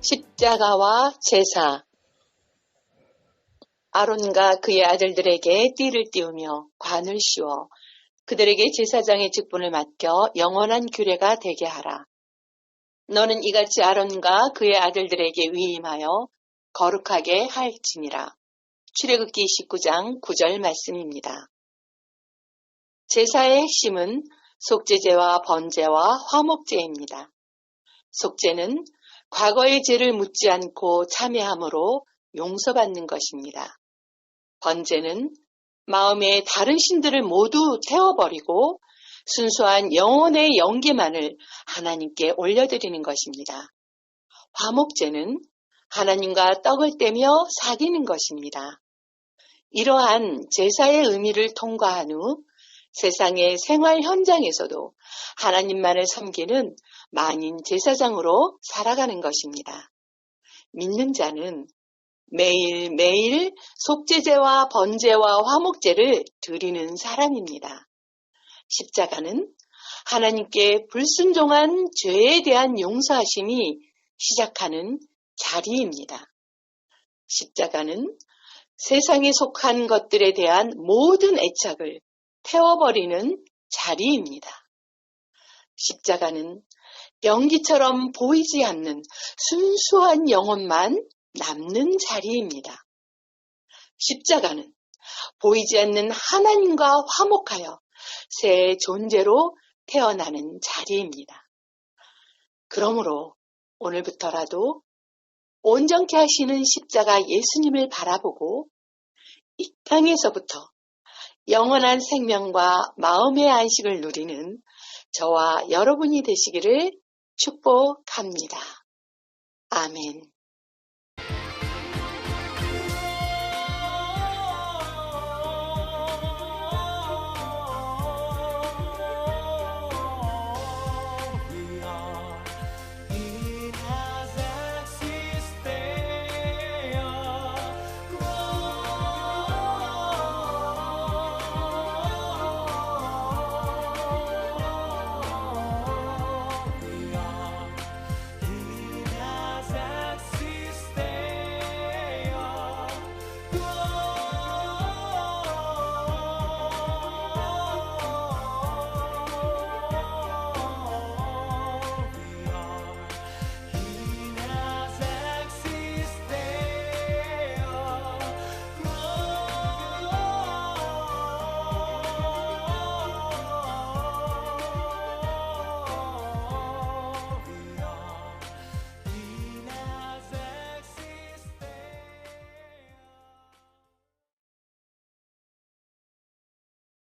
십자가와 제사 아론과 그의 아들들에게 띠를 띄우며 관을 씌워 그들에게 제사장의 직분을 맡겨 영원한 규례가 되게 하라. 너는 이같이 아론과 그의 아들들에게 위임하여 거룩하게 할지니라. 출애굽기 19장 9절 말씀입니다. 제사의 핵심은 속죄제와 번제와 화목제입니다. 속죄는 과거의 죄를 묻지 않고 참여함으로 용서받는 것입니다. 번제는 마음의 다른 신들을 모두 태워버리고 순수한 영혼의 연기만을 하나님께 올려드리는 것입니다. 화목제는 하나님과 떡을 떼며 사귀는 것입니다. 이러한 제사의 의미를 통과한 후 세상의 생활 현장에서도 하나님만을 섬기는 만인 제사장으로 살아가는 것입니다. 믿는 자는 매일매일 속죄제와 번제와 화목제를 드리는 사람입니다. 십자가는 하나님께 불순종한 죄에 대한 용서하심이 시작하는 자리입니다. 십자가는 세상에 속한 것들에 대한 모든 애착을 태워버리는 자리입니다. 십자가는 연기처럼 보이지 않는 순수한 영혼만 남는 자리입니다. 십자가는 보이지 않는 하나님과 화목하여 새 존재로 태어나는 자리입니다. 그러므로 오늘부터라도 온전케 하시는 십자가 예수님을 바라보고 이 땅에서부터 영원한 생명과 마음의 안식을 누리는 저와 여러분이 되시기를 축복합니다. 아멘.